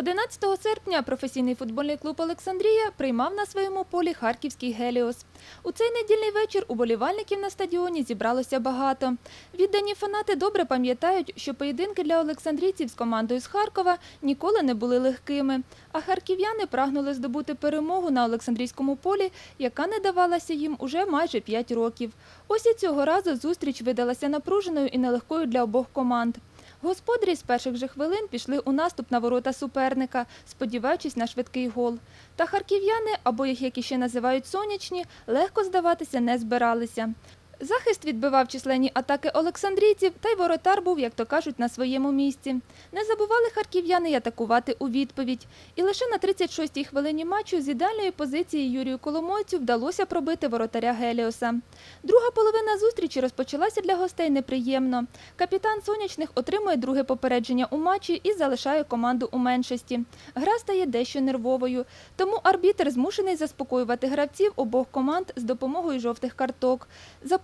11 серпня професійний футбольний клуб Олександрія приймав на своєму полі харківський Геліос. У цей недільний вечір уболівальників на стадіоні зібралося багато. Віддані фанати добре пам'ятають, що поєдинки для олександрійців з командою з Харкова ніколи не були легкими. А харків'яни прагнули здобути перемогу на Олександрійському полі, яка не давалася їм уже майже 5 років. Ось і цього разу зустріч видалася напруженою і нелегкою для обох команд. Господарі з перших же хвилин пішли у наступ на ворота суперника, сподіваючись на швидкий гол. Та харків'яни, або їх як іще називають сонячні, легко здаватися не збиралися. Захист відбивав численні атаки олександрійців, та й воротар був, як то кажуть, на своєму місці. Не забували харків'яни атакувати у відповідь. І лише на 36-й хвилині матчу з ідеальної позиції Юрію Коломойцю вдалося пробити воротаря Геліоса. Друга половина зустрічі розпочалася для гостей неприємно. Капітан сонячних отримує друге попередження у матчі і залишає команду у меншості. Гра стає дещо нервовою, тому арбітр змушений заспокоювати гравців обох команд з допомогою жовтих карток.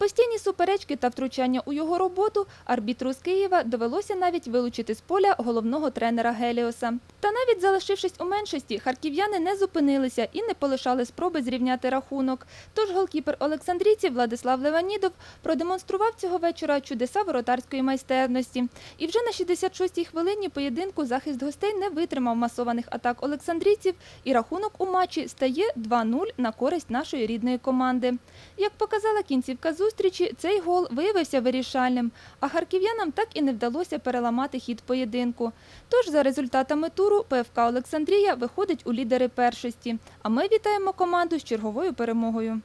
Постійні суперечки та втручання у його роботу арбітру з Києва довелося навіть вилучити з поля головного тренера Геліоса. Та навіть залишившись у меншості, харків'яни не зупинилися і не полишали спроби зрівняти рахунок. Тож голкіпер Олександрійців Владислав Леванідов продемонстрував цього вечора чудеса воротарської майстерності. І вже на 66-й хвилині поєдинку захист гостей не витримав масованих атак олександрійців, і рахунок у матчі стає 2-0 на користь нашої рідної команди. Як показала кінцівка зустрічі, цей гол виявився вирішальним, а харків'янам так і не вдалося переламати хід поєдинку. Тож за результатами туру ПФК Олександрія виходить у лідери першості. А ми вітаємо команду з черговою перемогою.